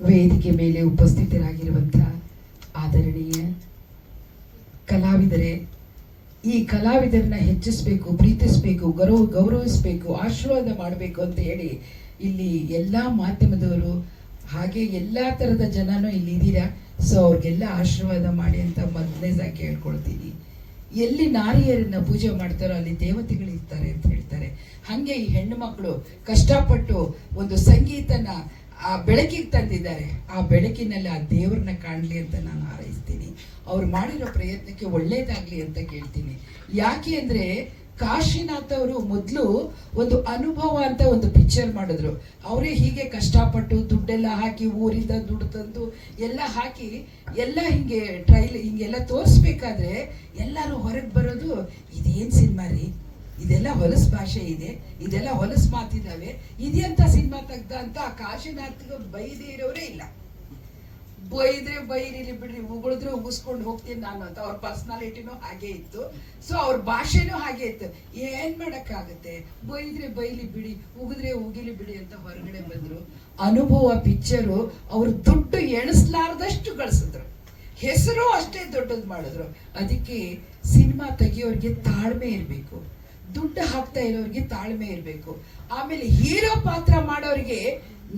ವೇದಿಕೆ ಮೇಲೆ ಉಪಸ್ಥಿತರಾಗಿರುವಂಥ ಆದರಣೀಯ ಕಲಾವಿದರೇ, ಈ ಕಲಾವಿದರನ್ನ ಹೆಚ್ಚಿಸಬೇಕು, ಪ್ರೀತಿಸಬೇಕು, ಗೌರವ, ಗೌರವಿಸಬೇಕು, ಆಶೀರ್ವಾದ ಮಾಡಬೇಕು ಅಂತ ಹೇಳಿ ಇಲ್ಲಿ ಎಲ್ಲ ಮಾಧ್ಯಮದವರು ಹಾಗೆ ಎಲ್ಲ ಥರದ ಜನನೂ ಇಲ್ಲಿ ಇದ್ದೀರಾ? ಸೊ ಅವ್ರಿಗೆಲ್ಲ ಆಶೀರ್ವಾದ ಮಾಡಿ ಅಂತ ಮೊದಲನೇದಾಗಿ ಕೇಳ್ಕೊಳ್ತೀನಿ. ಎಲ್ಲಿ ನಾರಿಯರನ್ನ ಪೂಜೆ ಮಾಡ್ತಾರೋ ಅಲ್ಲಿ ದೇವತೆಗಳು ಇರ್ತಾರೆ ಅಂತ ಹೇಳ್ತಾರೆ. ಹಾಗೆ ಈ ಹೆಣ್ಣು ಮಕ್ಕಳು ಕಷ್ಟಪಟ್ಟು ಒಂದು ಸಂಗೀತನ ಆ ಬೆಳಕಿಗೆ ತಂದಿದ್ದಾರೆ. ಆ ಬೆಳಕಿನಲ್ಲಿ ಆ ದೇವ್ರನ್ನ ಕಾಣಲಿ ಅಂತ ನಾನು ಹಾರೈಸ್ತೀನಿ. ಅವ್ರು ಮಾಡಿರೋ ಪ್ರಯತ್ನಕ್ಕೆ ಒಳ್ಳೇದಾಗ್ಲಿ ಅಂತ ಕೇಳ್ತೀನಿ. ಯಾಕೆ ಅಂದ್ರೆ ಕಾಶಿನಾಥ್ ಅವರು ಮೊದಲು ಒಂದು ಅನುಭವ ಅಂತ ಒಂದು ಪಿಕ್ಚರ್ ಮಾಡಿದ್ರು. ಅವರೇ ಹೀಗೆ ಕಷ್ಟಪಟ್ಟು ದುಡ್ಡೆಲ್ಲ ಹಾಕಿ ಊರಿಂದ ದುಡ್ಡು ತಂದು ಎಲ್ಲ ಹಾಕಿ ಎಲ್ಲ ಹಿಂಗೆ ಟ್ರೈಲ್ ಹಿಂಗೆಲ್ಲ ತೋರಿಸ್ಬೇಕಾದ್ರೆ ಎಲ್ಲರೂ ಹೊರಗೆ ಬರೋದು ಇದೇನು ಸಿನಿಮಾ ರೀ? ಇದೆಲ್ಲ ಹೊಲಸು ಭಾಷೆ ಇದೆ, ಇದೆಲ್ಲ ಹೊಲಸ್ ಮಾತಿದ್ದಾವೆ ಇದೆಂತ ಸಿನಿಮಾ ತೆಗ್ದ ಅಂತ ಆ ಕಾಶಿನಾಥ್ಗೆ ಬೈದೇ ಇರೋರೇ ಇಲ್ಲ. ಬೈದ್ರೆ ಬೈರಿಲಿ ಬಿಡ್ರಿ ಉಗುಳಿದ್ರೆ ಉಗಿಸ್ಕೊಂಡು ಹೋಗ್ತೀನಿ ನಾನು ಅಂತ ಅವ್ರ ಪರ್ಸನಾಲಿಟಿನೂ ಹಾಗೆ ಇತ್ತು. ಸೊ ಅವ್ರ ಭಾಷೆನೂ ಹಾಗೆ ಇತ್ತು. ಏನ್ ಮಾಡಕ್ಕಾಗತ್ತೆ? ಬೈದ್ರೆ ಬೈಲಿ ಬಿಡಿ, ಉಗಿದ್ರೆ ಉಗಿಲಿ ಬಿಡಿ ಅಂತ ಹೊರಗಡೆ ಬಂದ್ರು. ಅನುಭವ ಪಿಕ್ಚರು ಅವ್ರ ದುಡ್ಡು ಎಣಿಸ್ಲಾರ್ದಷ್ಟು ಗಳಿಸಿದ್ರು ಹೆಸರು ಅಷ್ಟೇ ದೊಡ್ಡದು ಮಾಡಿದ್ರು. ಅದಕ್ಕೆ ಸಿನಿಮಾ ತೆಗಿಯೋರಿಗೆ ತಾಳ್ಮೆ ಇರಬೇಕು. ದುಡ್ಡು ಹಾಕ್ತಾ ಇರೋರಿಗೆ ತಾಳ್ಮೆ ಇರಬೇಕು. ಆಮೇಲೆ ಹೀರೋ ಪಾತ್ರ ಮಾಡೋರಿಗೆ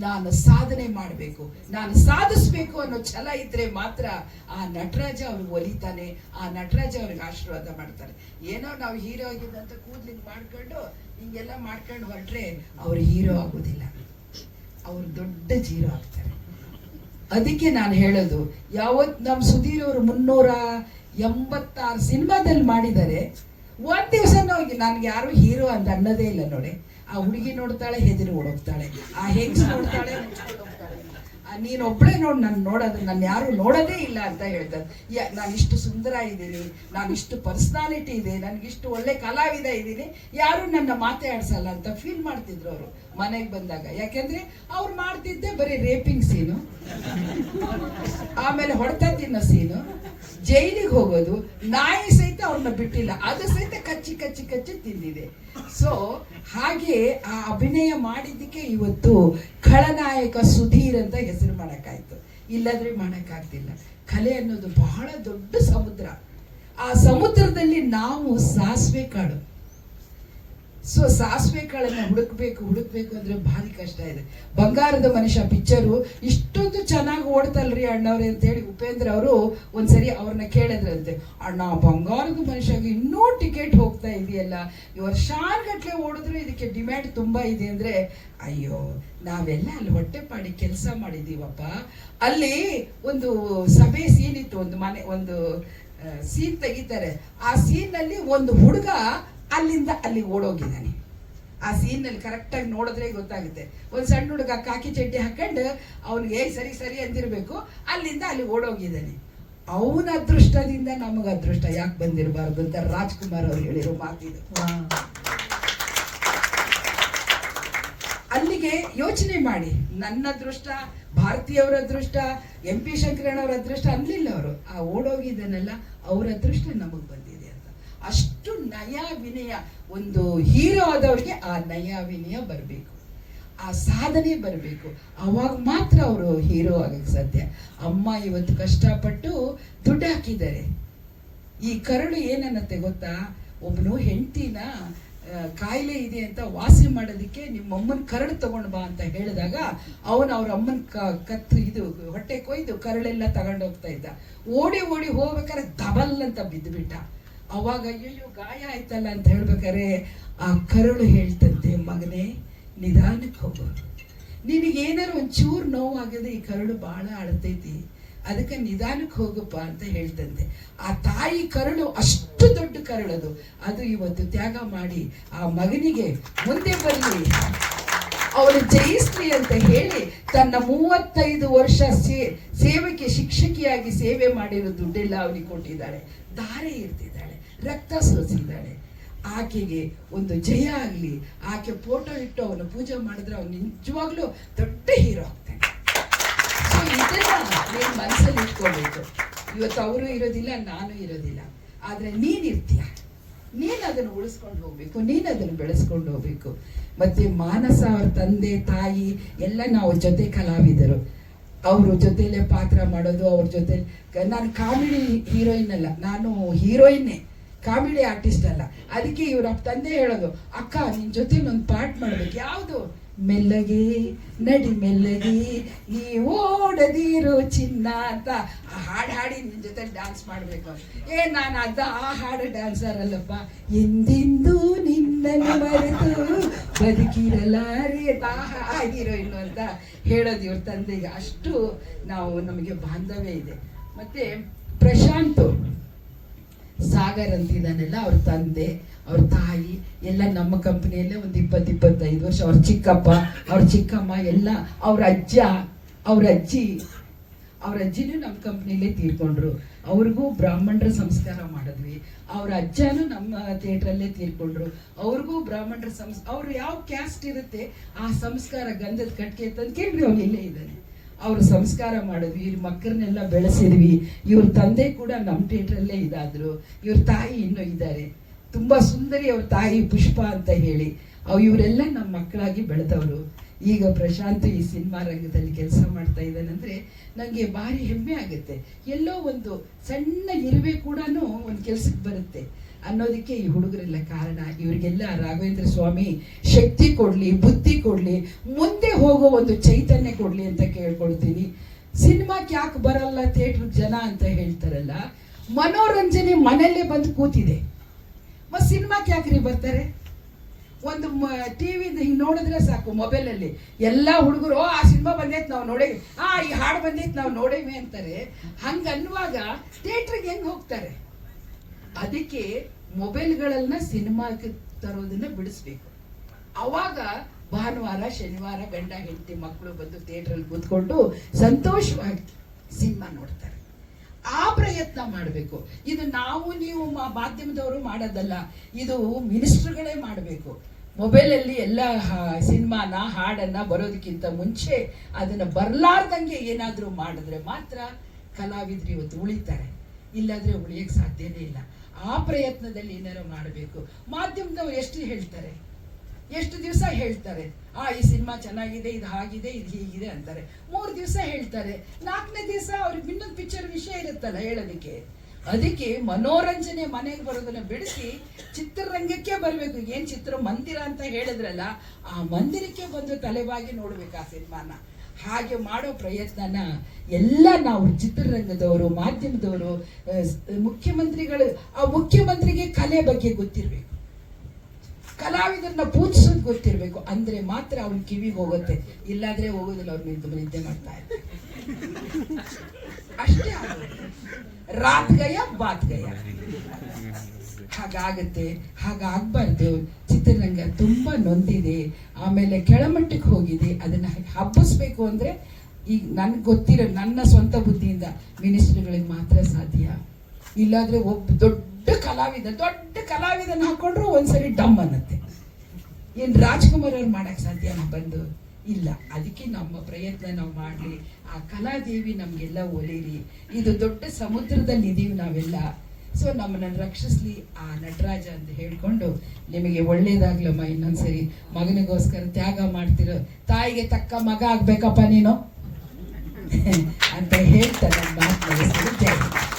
ನಾನು ಸಾಧನೆ ಮಾಡಬೇಕು. ನಾನು ಸಾಧಿಸ್ಬೇಕು ಅನ್ನೋ ಛಲ ಇದ್ರೆ ಮಾತ್ರ ಆ ನಟರಾಜ ಅವ್ರಿಗೆ ಒಲಿತಾನೆ, ಆ ನಟರಾಜ ಅವ್ರಿಗೆ ಆಶೀರ್ವಾದ ಮಾಡ್ತಾರೆ. ಏನೋ ನಾವು ಹೀರೋ ಆಗಿದ್ದಂತ ಕೂದ್ಲಿಂಗ್ ಮಾಡ್ಕೊಂಡು, ಹಿಂಗೆಲ್ಲ ಮಾಡ್ಕೊಂಡು ಹೊರಟ್ರೆ ಅವ್ರು ಹೀರೋ ಆಗೋದಿಲ್ಲ. ಅವ್ರು ದೊಡ್ಡ ಜೀರೋ ಆಗ್ತಾರೆ. ಅದಕ್ಕೆ ನಾನು ಹೇಳೋದು ಯಾವತ್ತು ನಮ್ಮ ಸುಧೀರ್ ಅವರು ಮುನ್ನೂರ ಎಂಬತ್ತಾರು ಸಿನಿಮಾದಲ್ಲಿ ಮಾಡಿದ್ದಾರೆ ಒಂದ್ ದಿವಸ ನನ್ಗೆ ಯಾರು ಹೀರೋ ಅಂತ ಅನ್ನೋದೇ ಇಲ್ಲ ನೋಡಿ. ಆ ಹುಡುಗಿ ನೋಡ್ತಾಳೆ, ಹೆದರಿ ಓಡೋಗ್ತಾಳೆ. ಆ ಹೆಂಗ್ಸ್ ನೋಡ್ತಾಳೆ? ನೀನು ಒಬ್ಬಳೇ ನೋಡಿ ನೋಡ್ ನಾನು ನೋಡೋದು, ನಾನು ಯಾರು ನೋಡೋದೇ ಇಲ್ಲ ಅಂತ ಹೇಳ್ತಾರೆ ಯಾ, ನಾನು ಇಷ್ಟು ಸುಂದರ ಇದ್ದೀನಿ, ನಾನು ಇಷ್ಟು ಪರ್ಸನಾಲಿಟಿ ಇದೆ ನನಗಿಷ್ಟು ಒಳ್ಳೆ ಕಲಾವಿದ ಇದ್ದೀನಿ, ಯಾರು ನನ್ನ ಮಾತಾಡ್ಸಲ್ಲ ಅಂತ ಫೀಲ್ ಮಾಡ್ತಿದ್ರು ಅವರು ಮನೆಗೆ ಬಂದಾಗ. ಯಾಕೆಂದ್ರೆ ಅವ್ರು ಮಾಡ್ತಿದ್ದೆ ಬರೀ ರೇಪಿಂಗ್ ಸೀನು ಆಮೇಲೆ ಹೊಡೆತ ತಿನ್ನೋ ಸೀನು ಜೈಲಿಗೆ ಹೋಗೋದು, ನಾಯಿ ಸಹಿತ ಅವ್ರನ್ನ ಬಿಟ್ಟಿಲ್ಲ. ಅದು ಸಹಿತ ಕಚ್ಚಿ ಕಚ್ಚಿ ಕಚ್ಚಿ ತಿಂದಿದೆ. ಸೊ ಹಾಗೆ ಆ ಅಭಿನಯ ಮಾಡಿದ್ದಕ್ಕೆ ಇವತ್ತು ಖಳನಾಯಕ ಸುಧೀರ್ ಅಂತ ಹೆಸರು ಮಾಡೋಕ್ಕಾಯ್ತು. ಇಲ್ಲದ್ರೆ ಮಾಡಕ್ಕಾಗ್ತಿಲ್ಲ. ಕಲೆ ಅನ್ನೋದು ಬಹಳ ದೊಡ್ಡ ಸಮುದ್ರ. ಆ ಸಮುದ್ರದಲ್ಲಿ ನಾವು ಸಾಸಿವೆ ಕಾಳು. ಸೊ ಸಾಸಿವೆ ಕಾಳನ್ನ ಹುಡುಕ್ಬೇಕು ಹುಡುಕ್ಬೇಕು ಅಂದ್ರೆ ಭಾರಿ ಕಷ್ಟ ಇದೆ. ಬಂಗಾರದ ಮನುಷ್ಯ ಪಿಕ್ಚರು ಇಷ್ಟೊಂದು ಚೆನ್ನಾಗಿ ಓಡ್ತಲ್ರಿ ಅಣ್ಣವ್ರೆ ಅಂತ ಹೇಳಿ ಉಪೇಂದ್ರ ಅವರು ಒಂದ್ಸರಿ ಅವ್ರನ್ನ ಕೇಳಿದ್ರಂತೆ. ಅಣ್ಣ, ಬಂಗಾರದ ಮನುಷ್ಯಗೆ ಇನ್ನೂ ಟಿಕೆಟ್ ಹೋಗ್ತಾ ಇದೆಯಲ್ಲ ವರ್ಷಾನ್ಗಟ್ಲೆ ಓಡಿದ್ರು ಇದಕ್ಕೆ ಡಿಮ್ಯಾಂಡ್ ತುಂಬಾ ಇದೆ ಅಂದ್ರೆ, ಅಯ್ಯೋ, ನಾವೆಲ್ಲ ಅಲ್ಲಿ ಹೊಟ್ಟೆ ಪಾಡಿ ಕೆಲಸ ಮಾಡಿದೀವಪ್ಪ. ಅಲ್ಲಿ ಒಂದು ಸಭೆ ಸೀನಿತ್ತು ಒಂದು ಮನೆ, ಒಂದು ಸೀನ್ ತೆಗಿತಾರೆ. ಆ ಸೀನ್ ಒಂದು ಹುಡುಗ ಅಲ್ಲಿಂದ ಅಲ್ಲಿ ಓಡೋಗಿದ್ದಾನೆ. ಆ ಸೀನ್ ಕರೆಕ್ಟಾಗಿ ಕರೆಕ್ಟ್ ಆಗಿ ನೋಡಿದ್ರೆ ಗೊತ್ತಾಗುತ್ತೆ. ಒಂದು ಸಣ್ಣ ಹುಡುಗ ಕಾಕಿ ಚಡ್ಡಿ ಹಾಕೊಂಡು ಅವ್ನಿಗೆ ಏ ಸರಿ ಸರಿ ಅಂದಿರಬೇಕು ಅಲ್ಲಿಂದ ಅಲ್ಲಿ ಓಡೋಗಿದ್ದಾನೆ. ಅವನ ಅದೃಷ್ಟದಿಂದ ನಮಗ ಅದೃಷ್ಟ ಯಾಕೆ ಬಂದಿರಬಾರ್ದು ಅಂತ ರಾಜ್ಕುಮಾರ್ ಅವ್ರು ಹೇಳಿರೋ ಮಾತಿದು ಅಲ್ಲಿಗೆ ಯೋಚನೆ ಮಾಡಿ. ನನ್ನ ಅದೃಷ್ಟ ಭಾರತೀಯವರ ಅದೃಷ್ಟ ಎಂ ಪಿ ಶಂಕರಣ್ಣವ್ರ ಅದೃಷ್ಟ ಅನ್ಲಿಲ್ಲ ಅವರು. ಆ ಓಡೋಗಿದ್ದನ್ನೆಲ್ಲ ಅವ್ರ ಅದೃಷ್ಟ ನಮಗ್ ಬಂದಿದೆ. ಅಷ್ಟು ನಯ ವಿನಯ ಒಂದು ಹೀರೋ ಆದವ್ರಿಗೆ ಆ ನಯ ವಿನಯ ಬರಬೇಕು. ಆ ಸಾಧನೆ ಬರಬೇಕು. ಅವಾಗ ಮಾತ್ರ ಅವರು ಹೀರೋ ಆಗಕ್ಕೆ ಸಾಧ್ಯ. ಅಮ್ಮ ಇವತ್ತು ಕಷ್ಟಪಟ್ಟು ದುಡ್ಡು ಹಾಕಿದ್ದಾರೆ. ಈ ಕರಳು ಏನನ್ನತ್ತೆ ಗೊತ್ತಾ? ಒಬ್ಬನು ಹೆಂಡತಿನ ಕಾಯಿಲೆ ಇದೆ ಅಂತ ವಾಸಿ ಮಾಡೋದಕ್ಕೆ ನಿಮ್ಮ ಅಮ್ಮನ ಕರಳು ತಗೊಂಡು ಬಾ ಅಂತ ಹೇಳಿದಾಗ ಅವನು ಅವ್ರ ಅಮ್ಮನ ಕತ್ತು ಇದು, ಹೊಟ್ಟೆ ಕೊಯ್ದು ಕರಳೆಲ್ಲ ತಗೊಂಡೋಗ್ತಾ ಇದ್ದ. ಓಡಿ ಓಡಿ ಹೋಗ್ಬೇಕಾದ್ರೆ ದಬಲ್ ಅಂತ ಬಿದ್ದುಬಿಟ್ಟ ಅವಾಗ ಅಯ್ಯೋ ಗಾಯ ಆಯ್ತಲ್ಲ ಅಂತ ಹೇಳ್ಬೇಕಾರೆ ಆ ಕರುಳು ಹೇಳ್ತಂತೆ, ಮಗನೇ, ನಿಧಾನಕ್ಕೆ ಹೋಗು. ನಿನಗೇನಾರು ಒಂಚೂರು ನೋವಾಗಿದೆ ಈ ಕರುಳು ಭಾಳ ಅಳತೈತಿ ಅದಕ್ಕೆ ನಿಧಾನಕ್ಕೆ ಹೋಗಪ್ಪ ಅಂತ ಹೇಳ್ತಂತೆ. ಆ ತಾಯಿ ಕರುಳು ಅಷ್ಟು ದೊಡ್ಡ ಕರುಳದು ಅದು. ಇವತ್ತು ತ್ಯಾಗ ಮಾಡಿ ಆ ಮಗನಿಗೆ ಮುಂದೆ ಬರಲಿ ಅವನು ಜಯಿಸ್ಲಿ ಅಂತ ಹೇಳಿ ತನ್ನ ಮೂವತ್ತೈದು ವರ್ಷ ಸೇ, ಸೇವೆಗೆ ಶಿಕ್ಷಕಿಯಾಗಿ ಸೇವೆ ಮಾಡಿರೋ ದುಡ್ಡೆಲ್ಲ ಅವನಿಗೆ ಕೊಟ್ಟಿದ್ದಾಳೆ ಧಾರೆ ಇರ್ತಿದ್ದಾಳೆ. ರಕ್ತ ಸುರಿಸಿದ್ದಾಳೆ ಆಕೆಗೆ ಒಂದು ಜಯ ಆಗಲಿ. ಆಕೆ ಫೋಟೋ ಇಟ್ಟು ಅವನು ಪೂಜೆ ಮಾಡಿದ್ರೆ ಅವನು ನಿಜವಾಗ್ಲೂ ದೊಡ್ಡ ಹೀರೋ ಆಗ್ತಾನೆ. ಸೊ ಇದೆಲ್ಲ ನೀನು ಮನಸ್ಸಲ್ಲಿ ಇಟ್ಕೋಬೇಕು ಇವತ್ತು ಅವರು ಇರೋದಿಲ್ಲ, ನಾನು ಇರೋದಿಲ್ಲ. ಆದರೆ ನೀನಿರ್ತೀಯ ನೀನು ನೀನ್ ಅದನ್ನು ಉಳಿಸ್ಕೊಂಡು ಹೋಗ್ಬೇಕು. ನೀನು ಅದನ್ನು ಬೆಳೆಸ್ಕೊಂಡು ಹೋಗ್ಬೇಕು. ಮತ್ತೆ ಮಾನಸ ಅವ್ರ ತಂದೆ, ತಾಯಿ ಎಲ್ಲ ನಾವು ಜೊತೆ ಕಲಾವಿದರು. ಅವ್ರ ಜೊತೆಲೇ ಪಾತ್ರ ಮಾಡೋದು, ಅವ್ರ ಜೊತೆ ನಾನು ಕಾಮಿಡಿ ಹೀರೋಯಿನ್ ಅಲ್ಲ, ನಾನು ಹೀರೋಯಿನ್ನೇ. ಕಾಮಿಡಿ ಆರ್ಟಿಸ್ಟ್ ಅಲ್ಲ. ಅದಕ್ಕೆ ಇವ್ರ ತಂದೆ ಹೇಳೋದು, ಅಕ್ಕ ನಿನ್ನ ಜೊತೆ ಒಂದು ಪಾರ್ಟ್ ಮಾಡ್ಬೇಕು. ಯಾವುದು? ಮೆಲ್ಲಗೆ, ನಡಿ ಮೆಲ್ಲಗೆ, ನೀ ಓಡದಿರು ಚಿನ್ನ ಅಂತ. ಆ ಹಾಡು ಹಾಡಿ ನಿನ್ನ ಜೊತೆ ಡ್ಯಾನ್ಸ್ ಮಾಡಬೇಕು. ಏ, ನಾನು ಅದ ಆ ಹಾಡು ಡ್ಯಾನ್ಸರ್ ಅಲ್ಲಪ್ಪ. ಎಂದೆಂದೂ ನಿನ್ನನ್ನು ಮರೆತು ಬದುಕಿರಲಾರಿ ಆಗಿರೋ ಇನ್ನು ಅಂತ ಹೇಳೋದು ಇವ್ರ ತಂದೆಗೆ. ಅಷ್ಟು ನಾವು ನಮಗೆ ಬಾಂಧವ್ಯ ಇದೆ. ಮತ್ತೆ ಪ್ರಶಾಂತ್. ಸಾಗರ್ ಅಂತಿದ್ದಾನೆಲ್ಲ ಅವ್ರ ತಂದೆ, ಅವ್ರ ತಾಯಿ, ಎಲ್ಲ ನಮ್ಮ ಕಂಪ್ನಿಯಲ್ಲೇ ಒಂದು ಇಪ್ಪತ್ತು ಇಪ್ಪತ್ತೈದು ವರ್ಷ. ಅವ್ರ ಚಿಕ್ಕಪ್ಪ, ಅವ್ರ ಚಿಕ್ಕಮ್ಮ, ಎಲ್ಲ ಅವ್ರ ಅಜ್ಜ, ಅವ್ರ ಅಜ್ಜಿ, ಅವ್ರ ಅಜ್ಜಿನೂ ನಮ್ಮ ಕಂಪ್ನಿಲೇ ತೀರ್ಕೊಂಡ್ರು. ಅವ್ರಿಗೂ ಬ್ರಾಹ್ಮಣರ ಸಂಸ್ಕಾರ ಮಾಡಿದ್ವಿ. ಅವ್ರ ಅಜ್ಜನೂ ನಮ್ಮ ಥಿಯೇಟ್ರಲ್ಲೇ ತೀರ್ಕೊಂಡ್ರು. ಅವ್ರಿಗೂ ಬ್ರಾಹ್ಮಣರ ಸಂಸ್, ಅವ್ರು ಯಾವ ಕ್ಯಾಸ್ಟ್ ಇರುತ್ತೆ, ಆ ಸಂಸ್ಕಾರ ಗಂಧದ ಕಟ್ಗೆ ತಂದು ಕೇಳ್ರಿ ಇಲ್ಲೇ ಇದ್ದಾನೆ ಅವ್ರು ಸಂಸ್ಕಾರ ಮಾಡಿದ್ವಿ, ಇವ್ರ ಮಕ್ಕಳನ್ನೆಲ್ಲ ಬೆಳೆಸಿದ್ವಿ. ಇವ್ರ ತಂದೆ ಕೂಡ ನಮ್ಮ ಥಿಯೇಟ್ರಲ್ಲೇ ಇದಾದರು. ಇವ್ರ ತಾಯಿ ಇನ್ನೂ ಇದ್ದಾರೆ. ತುಂಬಾ ಸುಂದರಿ ಅವ್ರ ತಾಯಿ ಪುಷ್ಪ ಅಂತ ಹೇಳಿ, ಅವು ಇವರೆಲ್ಲ ನಮ್ಮ ಮಕ್ಕಳಾಗಿ ಬೆಳೆದವರು. ಈಗ ಪ್ರಶಾಂತ್ ಈ ಸಿನಿಮಾ ರಂಗದಲ್ಲಿ ಕೆಲಸ ಮಾಡ್ತಾ ಇದ್ದಾನಂದ್ರೆ ನನಗೆ ಭಾರಿ ಹೆಮ್ಮೆ ಆಗುತ್ತೆ. ಎಲ್ಲೋ ಒಂದು ಸಣ್ಣ ಇರುವೆ ಕೂಡ ಒಂದು ಕೆಲಸಕ್ಕೆ ಬರುತ್ತೆ. ಅನ್ನೋದಕ್ಕೆ ಈ ಹುಡುಗರೆಲ್ಲ ಕಾರಣ. ಇವರಿಗೆಲ್ಲ ರಾಘವೇಂದ್ರ ಸ್ವಾಮಿ ಶಕ್ತಿ ಕೊಡ್ಲಿ ಬುದ್ಧಿ ಕೊಡ್ಲಿ ಮುಂದೆ ಹೋಗೋ ಒಂದು ಚೈತನ್ಯ ಕೊಡ್ಲಿ ಅಂತ ಕೇಳ್ಕೊಳ್ತೀನಿ. ಸಿನಿಮಾಕ್ಕೆ ಯಾಕೆ ಬರಲ್ಲ ಥಿಯೇಟ್ರ್ ಜನ ಅಂತ ಹೇಳ್ತಾರಲ್ಲ ಮನೋರಂಜನೆ ಮನೆಯಲ್ಲೇ ಬಂದು ಕೂತಿದೆ. ಮತ್ತು ಸಿನಿಮಾಕ್ಕೆ ಯಾಕ್ರಿ ಬರ್ತಾರೆ? ಒಂದು ಮ ಟಿ ವಿಯಿಂದ ಹಿಂಗೆ ನೋಡಿದ್ರೆ ಸಾಕು ಮೊಬೈಲಲ್ಲಿ. ಎಲ್ಲ ಹುಡುಗರು "ಓ, ಆ ಸಿನಿಮಾ ಬಂದೈತೆ ನಾವು ನೋಡೇವಿ ಆ ಈ ಹಾಡು ಬಂದೈತೆ ನಾವು ನೋಡೇವಿ ಅಂತಾರೆ. ಹಂಗ ಅನ್ನುವಾಗ ಥಿಯೇಟ್ರಿಗೆ ಹೆಂಗ್ ಹೋಗ್ತಾರೆ? ಅದಕ್ಕೆ ಮೊಬೈಲ್ಗಳನ್ನ ಸಿನಿಮಾಕ್ಕೆ ತರೋದನ್ನ ಬಿಡಿಸ್ಬೇಕು. ಅವಾಗ ಭಾನುವಾರ, ಶನಿವಾರ ಗಂಡ, ಹೆಂಡತಿ ಮಕ್ಕಳು ಬಂದು ಥಿಯೇಟ್ರಲ್ಲಿ ಕೂತ್ಕೊಂಡು ಸಂತೋಷವಾಗಿ ಸಿನಿಮಾ ನೋಡ್ತಾರೆ. ಆ ಪ್ರಯತ್ನ ಮಾಡಬೇಕು. ಇದು ನಾವು, ನೀವು ಮಾಧ್ಯಮದವರು ಮಾಡೋದಲ್ಲ, ಇದು ಮಿನಿಸ್ಟರ್ಗಳೇ ಮಾಡಬೇಕು. ಮೊಬೈಲಲ್ಲಿ ಎಲ್ಲ ಸಿನಿಮಾನ, ಹಾಡನ್ನ ಬರೋದಕ್ಕಿಂತ ಮುಂಚೆ ಅದನ್ನ ಬರ್ಲಾರ್ದಂಗೆ ಏನಾದರೂ ಮಾಡಿದ್ರೆ ಮಾತ್ರ ಕಲಾವಿದ್ರು ಇವತ್ತು ಉಳಿತಾರೆ. ಇಲ್ಲಾಂದ್ರೆ ಉಳಿಯಕ್ಕೆ ಸಾಧ್ಯನೇ ಇಲ್ಲ. ಆ ಪ್ರಯತ್ನದಲ್ಲಿ ಏನಾರು ಮಾಡಬೇಕು. ಮಾಧ್ಯಮದವ್ರು ಎಷ್ಟು ಹೇಳ್ತಾರೆ? ಎಷ್ಟು ದಿವಸ ಹೇಳ್ತಾರೆ? ಆ, ಈ ಸಿನಿಮಾ ಚೆನ್ನಾಗಿದೆ, ಇದು ಹಾಗಿದೆ, ಇದು ಹೀಗಿದೆ ಅಂತಾರೆ. ಮೂರು ದಿವಸ ಹೇಳ್ತಾರೆ. ನಾಲ್ಕನೇ ದಿವಸ ಅವ್ರಿಗೆ ಇನ್ನೊಂದು ಪಿಕ್ಚರ್ ವಿಷಯ ಇರುತ್ತಲ್ಲ ಹೇಳೋದಕ್ಕೆ. ಅದಕ್ಕೆ ಮನೋರಂಜನೆ ಮನೆಗೆ ಬರೋದನ್ನ ಬಿಡಿಸಿ ಚಿತ್ರರಂಗಕ್ಕೆ ಬರಬೇಕು. ಏನ್ ಚಿತ್ರ ಮಂದಿರ ಅಂತ ಹೇಳಿದ್ರಲ್ಲ, ಆ ಮಂದಿರಕ್ಕೆ ಬಂದು ತಲೆಬಾಗಿ ನೋಡ್ಬೇಕು ಆ ಸಿನಿಮಾನ. ಹಾಗೆ ಮಾಡೋ ಪ್ರಯತ್ನನ ಎಲ್ಲ ನಾವು ಚಿತ್ರರಂಗದವರು, ಮಾಧ್ಯಮದವರು ಮುಖ್ಯಮಂತ್ರಿಗಳು, ಆ ಮುಖ್ಯಮಂತ್ರಿಗೆ ಕಲೆ ಬಗ್ಗೆ ಗೊತ್ತಿರಬೇಕು. ಕಲಾವಿದರನ್ನ ಪೂಜಿಸೋದು ಗೊತ್ತಿರಬೇಕು. ಅಂದ್ರೆ ಮಾತ್ರ ಅವ್ನ ಕಿವಿಗೆ ಹೋಗುತ್ತೆ. ಇಲ್ಲಾದ್ರೆ ಹೋಗೋದಿಲ್ಲ ಅವ್ರು ನಿಂತು ನಿದ್ದೆ ಮಾಡ್ತಾ ಇರ್ತಾರೆ. ಅಷ್ಟೇ ರಾತ್ ಗಯ ಬಾತ್ ಗಯ ಹಾಗಾಗತ್ತೆ, ಹಾಗಾಗಬಾರ್ದು. ಚಿತ್ರರಂಗ ತುಂಬ ನೊಂದಿದೆ. ಆಮೇಲೆ ಕೆಳಮಟ್ಟಕ್ಕೆ ಹೋಗಿದೆ. ಅದನ್ನ ಹಬ್ಬಿಸ್ಬೇಕು ಅಂದ್ರೆ ಈಗ ನನಗೆ ಗೊತ್ತಿರೋ ನನ್ನ ಸ್ವಂತ ಬುದ್ಧಿಯಿಂದ ಮಿನಿಸ್ಟ್ರುಗಳಿಗೆ ಮಾತ್ರ ಸಾಧ್ಯ. ಇಲ್ಲಾದರೆ ಒಬ್ಬ ದೊಡ್ಡ ಕಲಾವಿದ, ದೊಡ್ಡ ಕಲಾವಿದನ ಹಾಕೊಂಡ್ರು ಒಂದ್ಸರಿ ಡಮ್ ಅನ್ನತ್ತೆ. ಏನು ರಾಜ್ಕುಮಾರ್ ಅವ್ರು ಮಾಡಕ್ ಸಾಧ್ಯನಾ ಬಂದು? ಇಲ್ಲ. ಅದಕ್ಕೆ ನಮ್ಮ ಪ್ರಯತ್ನ ನಾವು ಮಾಡ್ಲಿ. ಆ ಕಲಾದೇವಿ ನಮ್ಗೆಲ್ಲ ಒಲಿರಿ. ಇದು ದೊಡ್ಡ ಸಮುದ್ರದಲ್ಲಿ ಇದೀವಿ ನಾವೆಲ್ಲ. ಸೊ ನಮ್ಮನ್ನ ರಕ್ಷಿಸ್ಲಿ ಆ ನಟರಾಜ ಅಂತ ಹೇಳ್ಕೊಂಡು ನಿಮಗೆ ಒಳ್ಳೇದಾಗ್ಲಮ್ಮ ಇನ್ನೊಂದ್ಸರಿ ಮಗನಿಗೋಸ್ಕರ ತ್ಯಾಗ ಮಾಡ್ತಿರೋ ತಾಯಿಗೆ ತಕ್ಕ ಮಗ ಆಗ್ಬೇಕಪ್ಪ ನೀನು ಅಂತ ಹೇಳ್ತಾರೆ ಮಾತು.